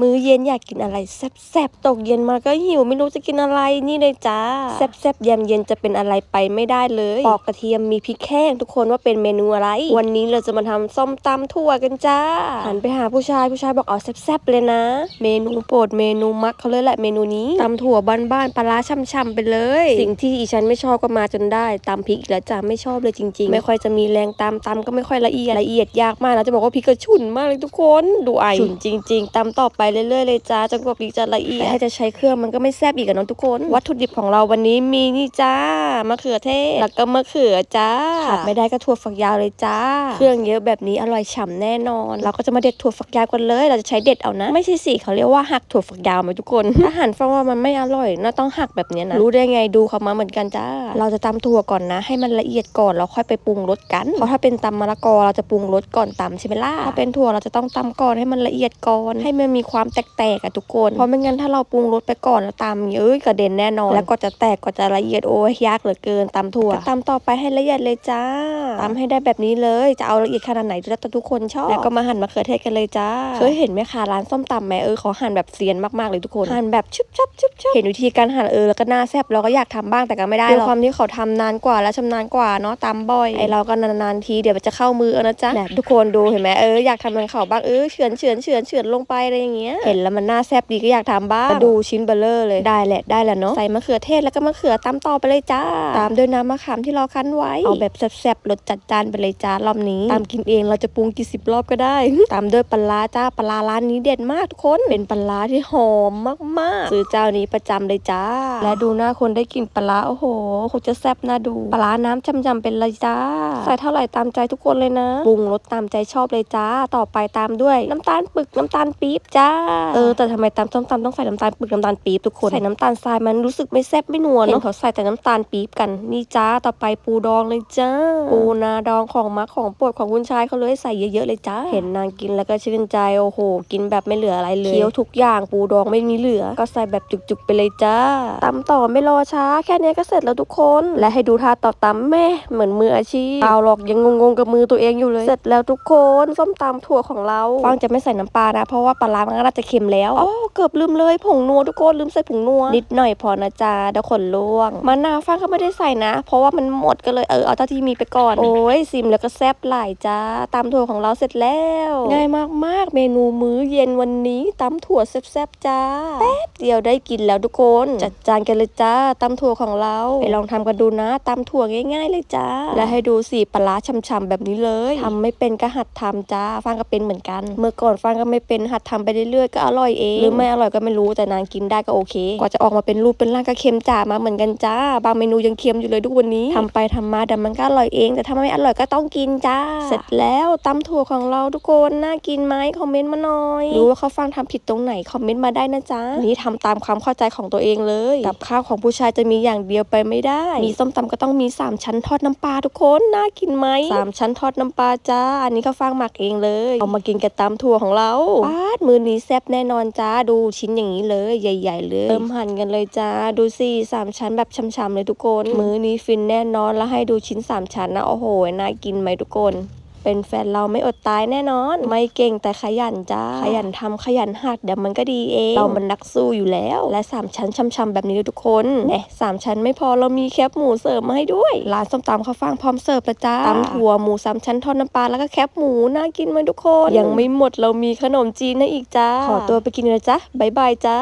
มื้อเย็นอยากกินอะไรแซ่บๆตกเย็นมาก็หิวไม่รู้จะกินอะไรนี่เลยจ้าแซ่บๆยามเย็นจะเป็นอะไรไปไม่ได้เลยปอกกระเทียมมีพริกแห้งทุกคนว่าเป็นเมนูอะไร วันนี้เราจะมาทำส้มตำถั่วกันจ้าหันไปหาผู้ชายผู้ชายบอกเอาแซ่บๆเลยนะ เมนูโปรดเมนูมักเขาเลยแหละเมนูนี้ตำถั่วบ้านๆปลาร้าช่ำๆไปเลย สิ่งที่อีฉันไม่ชอบก็มาจนได้ตำพริกอีกแล้วจ้าไม่ชอบเลยจริง ๆ ไม่ค่อยจะมีแรงตำตำก็ไม่ค่อยละเอียดละเอียดยากมากนะจะบอกว่าพริกกระฉุนมากเลยทุกคน ดูไอฉุนจริง ๆตำต่อไปเรื่อยๆเลยจ้าจนกว่าพริกจะละเอียดแต่ถ้าจะใช้เครื่องมันก็ไม่แซ่บอีกอะเน้องทุกคน วัตถุดิบของเราวันนี้มีนี่จ้ามะเขือเทศแล้วก็มะเขือจ้าขาดไม่ได้ก็ถั่วฝักยาวเลยจ้า เครื่องเยอะแบบนี้อร่อยฉ่ำแน่นอน เราก็จะมาเด็ดถั่วฝักยาวกันเลย เราจะใช้เด็ดเอานะ ไม่ใช่สิเขาเรียกว่าหักถั่วฝักยาวไหมทุกคนถ้าหั่นฟังว่ามันไม่อร่อยน่าต้องหักแบบเนี้ยนะรู้ได้ไงดูเขามาเหมือนกันจ้า เราจะตำถั่วก่อนนะ ให้มันละเอียดก่อนแล้วค่อยไปปรุงรสกันเพราะถ้าเป็นตำมะละกอเราจะปรุงรสก่อนตำใช่ไหมล่ะถ้าเป็นถั่วเราจะต้องตำก่อนให้มันละเอียดก่อนให้มันมีความแตกๆอะทุกคน เพราะไม่งั้นถ้าเราปรุงรสไปก่อนแล้วตำเอ้ยกระเด็นแน่นอน แล้วก็จะแตกก็จะละเอียดโอ้ยยากเหลือเกินตำถั่วก็ตำต่อไปให้ละเอียดเลยจ้าตำให้ได้แบบนี้เลยจะเอาละเอียดขนาดไหนแล้วแต่ทุกคนชอบแล้วก็มาหั่นมะเขือเทศกันเลยจ้าเคยเห็นไหมคะร้านส้มตำไหมเออเขาหั่นแบบเซียนมากๆเลยทุกคนหั่นแบบชุบชับชุบชับเห็นวิธีการหั่นเออแล้วก็น่าแซ่บเราก็อยากทำบ้างแต่ก็ไม่ได้หรอกความที่เขาทำนานกว่าและชำนาญกว่าเนาะตำบ่อยไอเราก็นานๆทีเดี๋ยวมันจะเข้ามือเอานะจ๊ะแบบทุกคนดูเห็นไหมเอออยากทำเหมือนเขาบ้างเออเฉือนเฉือนเฉือนเฉือนลงไปอะไรอย่างเงี้ยเห็นแล้วมันน่าแซ่บดีก็อยากทำบ้างมาดูชิ้นเบลเลอร์เลย ได้แหละ ได้แหละเนาะ ใส่มะเขือเทศแล้วก็มะเขือตำต่อไปเลยจ้า ตามด้วยน้ำมะขามที่เราคั้นไว้ เอาแบบแซ่บๆ รสจัดจานไปเลยจ้ารอบนี้ ตามกินเองเราจะปรุงกี่สิบรอบก็ได้ ตามด้วยปลาร้าจ้า ปลาร้าร้านนี้เด็ดมากทุกคน เป็นปลาร้าที่หอมมากๆ ซื้อเจ้านี้ประจำเลยจ้า และดูหน้าคนได้กลินปลาร้าโอ้โหคงจะแซ่บน่าดู ปลาร้าน้ำจำๆเป็นเลยจ้า ใส่เท่าไหร่ตามใจทุกคนเลยนะ ปรุงรสตามใจชอบเลยจ้า ต่อไปตามด้วยน้ำตาลปึกน้ำตาลปี๊บจ้าเออแต่ทำไมตามส้มตำต้องใส่น้ำตาลปึกน้ำตาลปี๊บทุกคนใส่น้ำตาลทรายมันรู้สึกไม่แซ่บไม่นัวเนาะเขาใส่แต่น้ำตาลปี๊บกันนี่จ้าต่อไปปูดองเลยจ้าปูนาดองของมักของโปรดของคุณชายเขาเลยใส่เยอะๆเลยจ้าเห็นนางกินแล้วก็ชื่นใจโอ้โห กินแบบไม่เหลืออะไรเลยเคี้ยวทุกอย่างปูดองไม่มีเหลือ ก็ใส่แบบจุกๆไปเลยจ้าตำต่อไม่รอช้า แค่นี้ก็เสร็จแล้วทุกคน และให้ดูท่าต่อตำแม่เหมือนมืออาชีพเปล่าหรอกยังงงๆกับมือตัวเองอยู่เลย เสร็จแล้วทุกคนส้มตำถั่วของเราฟังจะไม่ใส่น้ำปลานะเพราะว่าปลาร้ามันก็น่าจะเค็มแล้วอ๋อเกือบลืมเลยผงนัวทุกคนลืมใส่ผงนัวนิดหน่อยพอนะจ๊ะเดี๋ยวขนล่วงมะนาวฟังก็ไม่ได้ใส่นะ เพราะว่ามันหมดก็เลยเออเอาเท่าที่มีไปก่อนโอ้ยซิมแล้วก็แซ่บหลายจ้าตำถั่วของเราเสร็จแล้ว ง่ายมากๆเมนูมื้อเย็นวันนี้ตำถั่วแซ่บๆจ้าแป๊บเดียวได้กินแล้วทุกคนจัดจานกันเลยจ้าตำถั่วของเราไปลองทำกันดูนะตำถั่วง่ายๆเลยจ้าและให้ดูสีปลาร้าช่ำๆแบบนี้เลยทำไม่เป็นก็หัดทำจ้าฟังก็เป็นเหมือนกัน เมื่อก่อนฟังก็ไม่เป็นหัดทำไปเรื่อยๆก็อร่อยเองหรือไม่อร่อยก็ไม่รู้แต่นางกินได้ก็โอเค กว่าจะออกมาเป็นรูปเป็นร่างก็เค็มจ้ามาเหมือนกันจ้า บางเมนูยังเค็มอยู่เลยทุกวันนี้ทำไปทำมาแต่มันก็อร่อยเอง แต่ถ้าไม่อร่อยก็ต้องกินจ้า เสร็จแล้วตำถั่วของเราทุกคนน่ากินไหมคอมเมนต์มาหน่อยรู้ว่าเขาฟังทำผิดตรงไหนคอมเมนต์มาได้นะจ๊ะนี่ทำตามความเข้าใจของตัวเองเลยกับข้าวของผู้ชายจะมีอย่างเดียวไปไม่ได้ มีส้มตำก็ต้องมีสามชั้นทอดน้ำปลาทุกคนน่ากินไหมสามชั้นทอดน้ำปลาจ้า อันนี้เขาฟังหมักเองเลย เอามากินกับตำถั่วของเราป้าดมือนี้แซ่บแน่นอนจ้าดูชิ้นอย่างนี้เลยใหญ่ ๆ เลยเริ่มหั่นกันเลยจ้าดูสิสามชั้นแบบช่ำๆเลยทุกคน มือนี้ฟินแน่นอนแล้วให้ดูชิ้นสามชั้นนะโอ้โหน่ากินไหมทุกคน เป็นแฟนเราไม่อดตายแน่นอน ไม่เก่งแต่ขยันจ้า ขยันทำขยันหัดเดี๋ยวมันก็ดีเอง เรามันนักสู้อยู่แล้ว และ 3 ชั้นช่ำๆแบบนี้เลยทุกคนเนี่ยสามชั้นไม่พอเรามีแคบหมูเสิร์ฟมาให้ด้วย ร้านส้มตำข้าวฟ่างพร้อมเสิร์ฟละจ้าตำถั่วหมูสามชั้นทอดน้ำปลาแล้วก็แคบหมูน่ากินไหมทุกคน ยังไม่หมดเรามีขนมจีนให้อีกจ้า ขอตัวไปกินนะจ๊ะบ๊ายบายจ้า